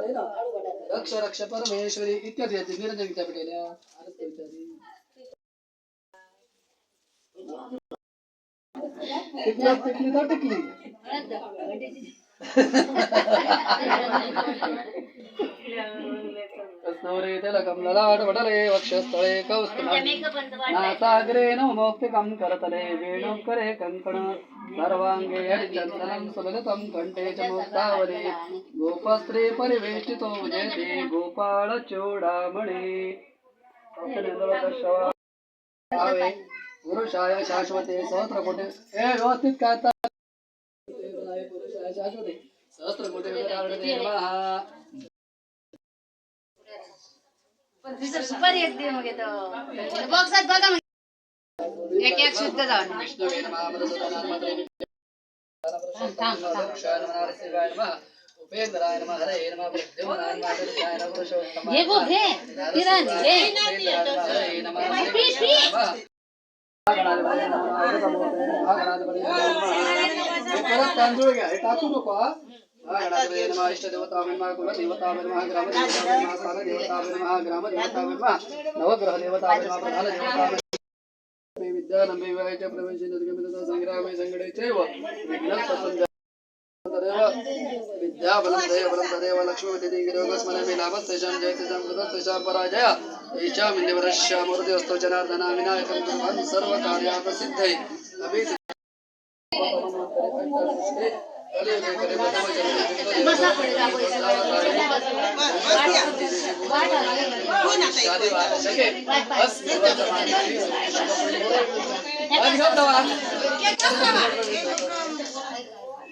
रक्ष रक्ष परमेश्वरी इत्यादी आहेत निरंजन विद्यापीठाला आरत कवितारी टिकली टिकली तर टिकली. कस्तुरी तिलकं वडले वक्षस्थळे कौस्तुभम् नासाग्रे नौमौक्तिकं करतले वेणुकरे कङ्कण सर्वाङ्गे हरिचन्दनं सुललितं कण्ठे च मुक्तावली। गोपस्त्री परिवेष्टितो जयते गोपाळचूडामणि पुरुषाय शाश्वते सहस्रकोटे। व्यवस्थित पुरुषाय शाश्वते सहस्रकोटे नमः एक मग येतो. बॉक्सात बघा एक एक शुद्ध जाऊन विष्णवे नमः घे किरण घे तांदूळ घ्या टाकू नको नवग्रह देवता नमः प्रधान देवता मे विद्यानमे विवाहाच्या प्रवेशे निर्गमितता संग्रामे संगडे चैव विघ्नस्तसंजा तदेव विद्याबलं दयबलं तदेव लक्ष्मीवती गिरोगस्मने मे लाभस्तेषां जयतेषां पराजय. येषां मूर्तिस्तु जनार्दना विनायकं कुर्वन् सर्वकार्यात्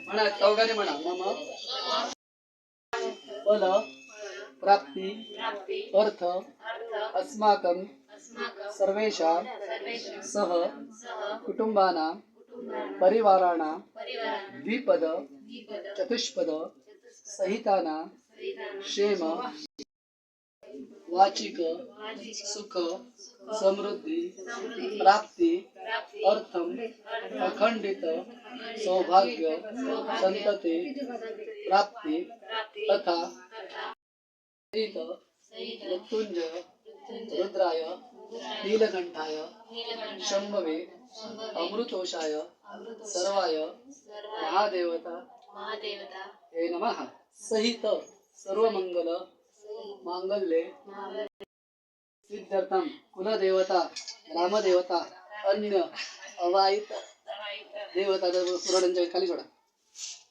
म्हणा चौघाने म्हणा मम फल प्राप्ती अर्थ अस्माकं सर्वेषां सह कुटुंबानां परिवाराणां द्विपद चतुष्पद सहितानां क्षेम वाचिक सुख समृद्धी प्राप्ती अर्थम अखंडित सौभाग्य संतते प्राप्ती तथा सहित मृत्युंजय रुद्राय नीलकंठाय शंभवे अमृतोषाय सर्वाय महादेवता हे नमः. सहित सर्वमंगल मांगल्ये सिद्ध्यर्थम कुलदेवता रामदेवता अन्य अवाईत देवता पुराणांच्या खाली सोडा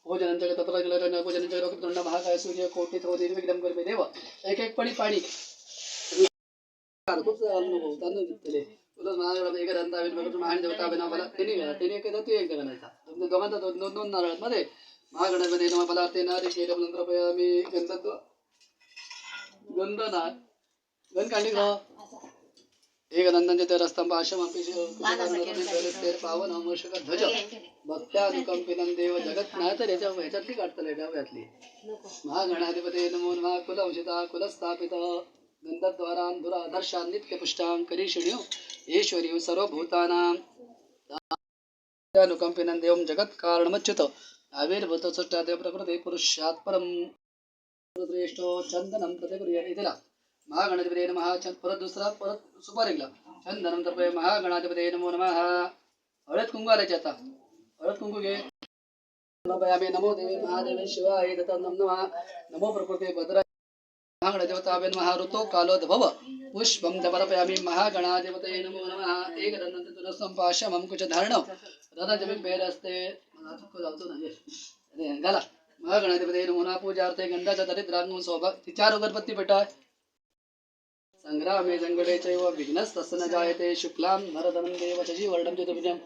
भोजनांच्या जलरण्य भोजनांच्या रोगदंड महाकाय सूर्य कोटी थो निर्विघ्नं करते देव. एक एक पडी पाणी खूप अनुभव त्यांना दिसतले तुला महादेवला एक देवता बिना मला तिने तिने एक तू एक गणायचा तुमच्या दोघांचा दोन दोन नारळमध्ये. महागणपती मला ते नारी केलं नंतर मी गणपत गंधनाथ गण ग्रह एक ते रस्तंभ आश्रम पावन अमर्षक ध्वज. भक्त्यानुकंपिनं देव जगत. नाही तर याच्या ह्याच्यातली काढतले डाव्यातली महागणाधिपती नमो नमः. कुलवंशिता कुलस्थापित. गंधद्वारां दर्शा नित्यपुष्टां करीषिण्यो ईश्वर्यो सर्वभूतानां अनुकंपिनं देवं जगत्कारणमच्युत आविर्भूत सृष्टादेव प्रकृती पुरुषात् परं श्रेष्ठो चंदनं प्रतिक्रिया इतिला महागणाधिपती नमः छंद परत दुसरा परत सुपारीला चंदनं तर्पय महागणाधिपती नमो नमः हळद कुंकू आल्याचे आता हळद कुंकू घे नमयामि नमो देवे महादेवे शिवाय दत्तं नम नमः नमो प्रकृते भद्रा महागणदेवताभ्य कालोद्भव पुष्पं च परपयामि महागणाधिपतये नमो नमः। एकदन्तं तुलसं पाशमं कुच धारणं रथजमिं भेदस्ते घाला। महागणाधिपतये नमो नमः। पूजार्थे गंधाच्या दरिद्रांगून सौभाग्य चार अगरबत्ती पेटाय संग्रामे जंगडे चैव विघ्नस्तस्य न जायते। शुक्लां भरदनं देव शशि चतुर्भुजं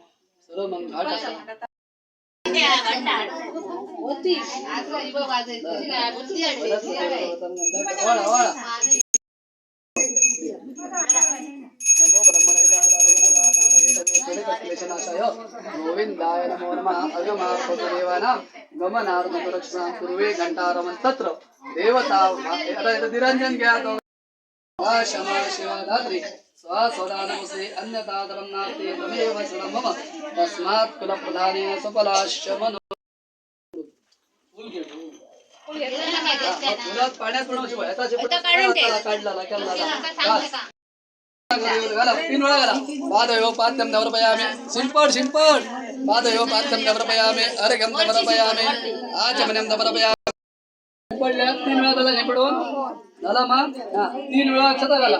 सर्वमङ्गलानि होती आज इबं वाजायचं बुद्धी वाळा वाळा नमो ब्रह्मणेताय गोविंदाय नमो नमः अगमार्पदेवानां गमनार्दुरक्षणां सा सदा नमसे अन्यथा धर्म तस्मात् कुलप्रधानेन सफलाश्च मनो फुलात पाण्यात पडवशी वयाचा काढला केला पादयो पात्यं नवरपयामि. शिल्पट् शिल्पट् पादयो पात्यं नवरपयामि. अर्घ्यं नवरपयामि. तीन वेळा त्याला शिंपडून. झाला मा? तीन वेळा अक्षता घाला.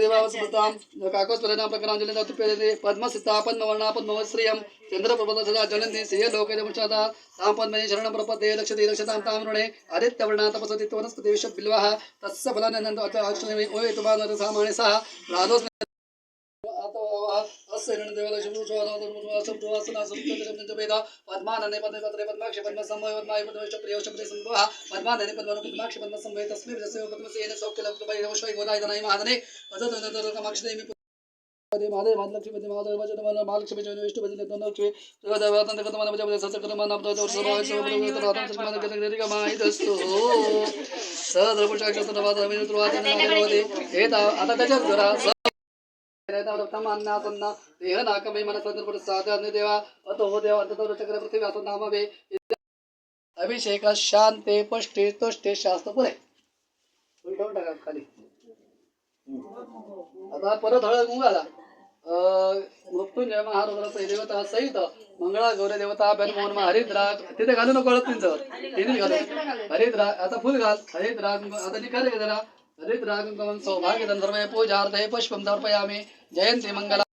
దేవావస్మృతాం కాకోస్వరణ ప్రకరాంజలి తత్పేదని పద్మసిత పద్మవర్ణ పద్మశ్రియం చంద్రప్రభతదా జనంతి శ్రియ లోకజముషాద తాం పద్మని శరణ ప్రపదే లక్షతి లక్షతాం తాం రుణే ఆదిత్యవర్ణ తపసతి వనస్పతి విష బిల్వ తస్య ఫలానంద అర్చనమే ఓ యతుమాన సామానే సహ రాధోస్ వస్సైన దేవాలయం శుభోషాదాదర్ ముఖవాసం దువాసన సంకల్పం నిజవేద పద్మాననే పద్మే పత్రే పద్మాక్ష పద్మ సంభవ పద్మాయ పద్మేష ప్రియో శుభ్రే సంభవ పద్మాననే పద్మ పద్మాక్ష పద్మ సంభవ తస్మై రసవ పద్మసేన సౌఖ్యలం పైరవశ్వై గోదాయ దనై మహాదనే వదతన కమాక్షదేమి పదే మాదే మహాలక్ష్మి పదే మాదే వచన మన మహాలక్ష్మి జన విష్ణు పదే ధనలక్ష్మి దేవదాతం తగత మన భజ ససకర మన ప్రజ సభావ సభావ రాధా కృష్ణ మన గల గరిక మాయిదస్తు సదర పురుషాక్ష సదవాద వినుత్రవాద నగరవది ఏత అత గజ अन्नासन्ना देह नाकमे मन देवा। अतो हो देवा अंततो पृथ्वी असं नामावे अभिषेक शांते पष्टे तुष्टे शास्त्र पुरे। ठेवून टाका खाली. आता परत हळद मुंगाला मृत्युंजय महारुद्राचा देवता सहित मंगळा गौरी देवता बेनमोहन हरिद्राग तिथे घालू नको हळद पिंचवर तिथे घालू. हरिद्राग आता फुल घाल. हरिद्राग आता निकाल जरा हरिद्रागमन सौभाग्य पूजार्थे पुष्पं तर्पयामि। जयन्ती मङ्गल